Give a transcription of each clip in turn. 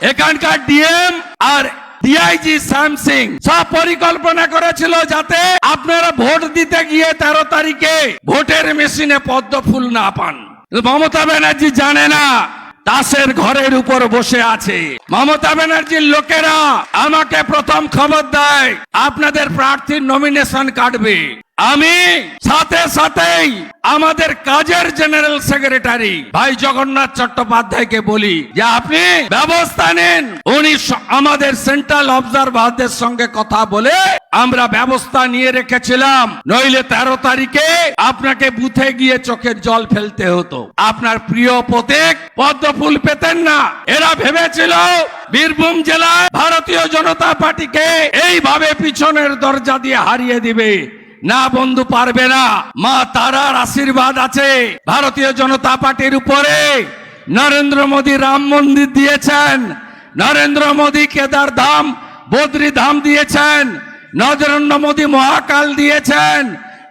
এখানকার ডিএম আর ডিআইজি শ্যাম সিং সব পরিকল্পনা করেছিল যাতে আপনারা ভোট দিতে গিয়ে তেরো তারিখে ভোটের মেশিনে পদ্ম ফুল না পান। মমতা ব্যানার্জি জানে না, দাসের ঘরের উপর বসে আছে। মমতা ব্যানার্জির লোকেরা আমাকে প্রথম খবর দেয়, আপনাদের প্রার্থীর নমিনেশন কাটবে। আমি সাথে সাথেই আমাদের কাজের জেনারেল সেক্রেটারি ভাই জগন্নাথ চট্টোপাধ্যায়কে বলি যে আপনি ব্যবস্থা নিন। উনি আমাদের সেন্ট্রাল অবজারভারদের সঙ্গে কথা বলে আমরা ব্যবস্থা নিয়ে রেখেছিলাম। নইলে তেরো তারিখে আপনাকে বুথে গিয়ে চোখের জল ফেলতে হতো। আপনার প্রিয় প্রতীক পদ্ম ফুল পেতেন না। এরা ভেবেছিল বীরভূম জেলায় ভারতীয় জনতা পার্টিকে এইভাবে পিছনের দরজা দিয়ে হারিয়ে দিবে। না বন্ধু পারবে না। মা, তারার আশীর্বাদ আছে। ভারতীয় জনতা পার্টির উপরে নরেন্দ্র মোদী রাম মন্দির দিয়েছেন। নরেন্দ্র মোদী কেদার ধাম, বদ্রী ধাম দিয়েছেন। নরেন্দ্র মোদী মহাকাল দিয়েছেন।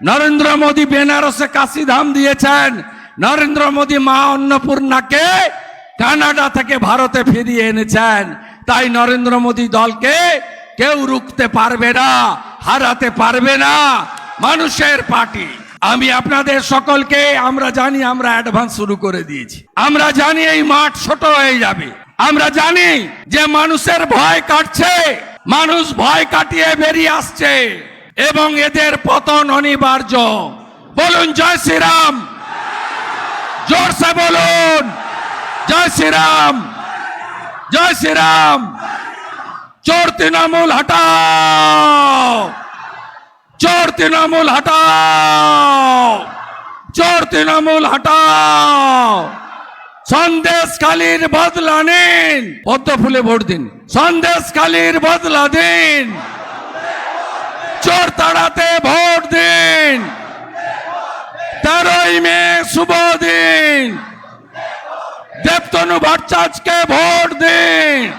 নরেন্দ্র মোদী বেনারসে কাশী ধাম দিয়েছেন। নরেন্দ্র মোদী মা অন্নপূর্ণাকে কানাডা থেকে ভারতে ফিরিয়ে এনেছেন। তাই নরেন্দ্র মোদী দলকে কেউ রুখতে পারবে না, হারাতে পারবে না। মানুষের পার্টি। আমি আপনাদের সকলকে, আমরা জানি আমরা অ্যাডভান্স শুরু করে দিয়েছি। আমরা জানি এই মাঠ ছোট হয়ে যাবে। আমরা জানি যে মানুষের ভয় কাটছে। মানুষ ভয় কাটিয়ে বেরিয়ে আসছে। এবং এদের পতন অনিবার্য। বলুন, জয় শ্রীরাম। জোরসে বলুন। জয় শ্রীরাম। জয় শ্রীরাম। চোর তৃণমূল, হটাও। তৃণমূল হটাও। চোর তৃণমূল হটাও। সন্দেশ খালির বদলা নিন। পদ্ম ফুলে ভোট দিন। সন্দেশ খালির বদলা দিন। চোর তাড়াতে ভোট দিন। তেরোই মে শুভ দিন। দেবতনু ভট্টাচার্যকে ভোট দিন।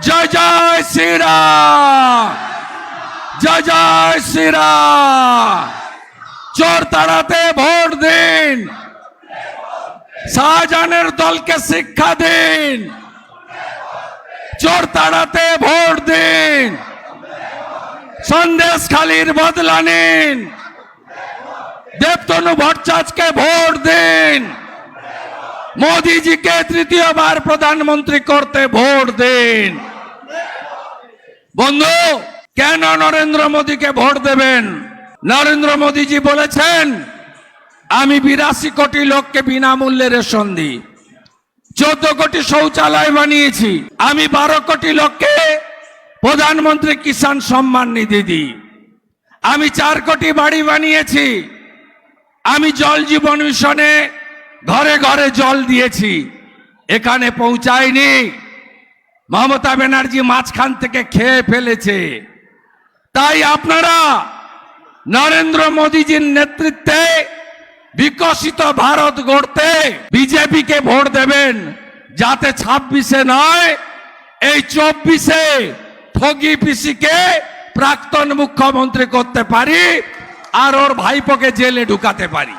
জয় জয় শ্রীরাম। জয় জয় শ্রীরাম। চোর তাড়াতে ভোট দিন। শাহজাহানের দলকে শিক্ষা দিন। চোর তাড়াতে ভোট দিন। সন্দেশ খালির বদলা নিন। দেবতনু ভট্টাচার্যকে ভোট দিন। মোদিজিকে তৃতীয়বার প্রধানমন্ত্রী করতে ভোট দিন। বন্ধু কেন নরেন্দ্র মোদীকে ভোট দেবেন? নরেন্দ্র মোদীজি বলেছেন, আমি বিরাশি কোটি লোককে বিনামূল্যে রেশন দিই। চোদ্দ কোটি শৌচালয় বানিয়েছি, আমি বারো কোটি লোককে প্রধানমন্ত্রী কিষাণ সম্মান নিধি দিই। আমি চার কোটি বাড়ি বানিয়েছি, আমি জল জীবন মিশনে ঘরে ঘরে জল দিয়েছি, এখানে পৌঁছায়নি। মমতা ব্যানার্জি মাঝখান থেকে খেয়ে ফেলেছে। তাই আপনারা নরেন্দ্র মোদীজির নেতৃত্বে বিকশিত ভারত গড়তে বিজেপিকে ভোট দেবেন। যাতে ছাব্বিশে নয়, এই চব্বিশে ঠগি পিসিকে প্রাক্তন মুখ্যমন্ত্রী করতে পারি আর ওর ভাইপোকে জেলে ঢুকাতে পারি।